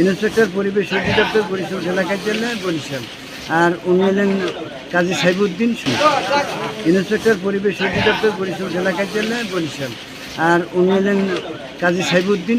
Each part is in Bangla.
ইন্সপেক্টর পরিবেশ অধিদপ্তর বরিশাল জেলা জন্য বরিশাল। আর উনি হলেন কাজী সাইবুদ্দিন সুর ইন্সপেক্টর পরিবেশ অধিদপ্তর বরিশাল জেলা কার্যালয় বরিশাল। আর উনি হলেন কাজী সাইবুদ্দিন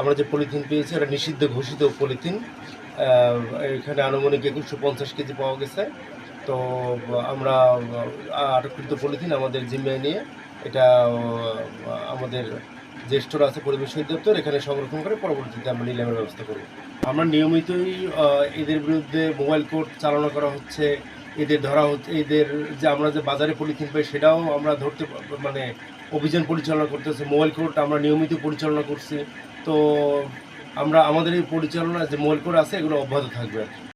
আমরা যে পলিথিন পেয়েছি, এটা নিষিদ্ধ ঘোষিত পলিথিন। এখানে আনুমানিক একুশশো পঞ্চাশ কেজি পাওয়া গেছে। তো, আমরা আটককৃত পলিথিন আমাদের জিম্মায় নিয়ে এটা আমাদের স্টোর আছে, পরিবেশ অধিদপ্তর, এখানে সংরক্ষণ করে পরবর্তীতে আমরা নিলামের ব্যবস্থা করব। আমরা নিয়মিতই এদের বিরুদ্ধে মোবাইল কোর্ট চালনা করা হচ্ছে, এদের ধরা হচ্ছে, এদের যে আমরা যে বাজারে পলিথিন পাই, সেটাও আমরা ধরতে মানে অভিযান পরিচালনা করতেছে, মোবাইল কোর্ট আমরা নিয়মিত পরিচালনা করছি তো আমরা, আমাদের এই পরিচালনা যে মোবাইল কোর্ট আছে, এগুলো অব্যাহত থাকবে।